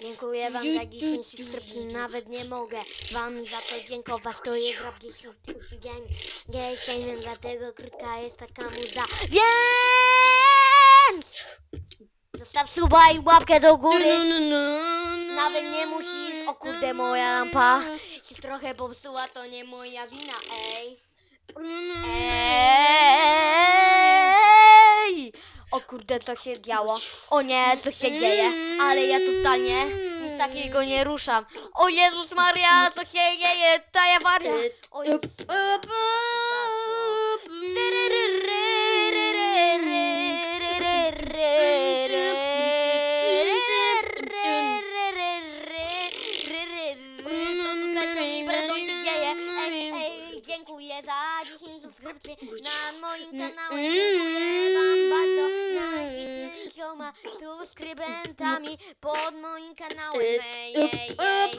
Dziękuję wam za 10 subskrypcji, nawet nie mogę wam za to dziękować, to jest rok 10 dzień, dzień, dlatego krótka jest taka muza, więc zostaw suba i łapkę do góry, nawet nie musisz, o kurde moja lampa się trochę popsuła, to nie moja wina. Ej! Kurde, co się działo? O nie, co się dzieje? Ale ja totalnie nic takiego nie ruszam. O Jezus Maria, co się dzieje? Ta awaria. O Jezus. Dziękuję za 10 subskrypcji na moim kanale. Dziękuję wam bardzo na 10 subskrybentami pod moim kanałem. Ej, ej, ej.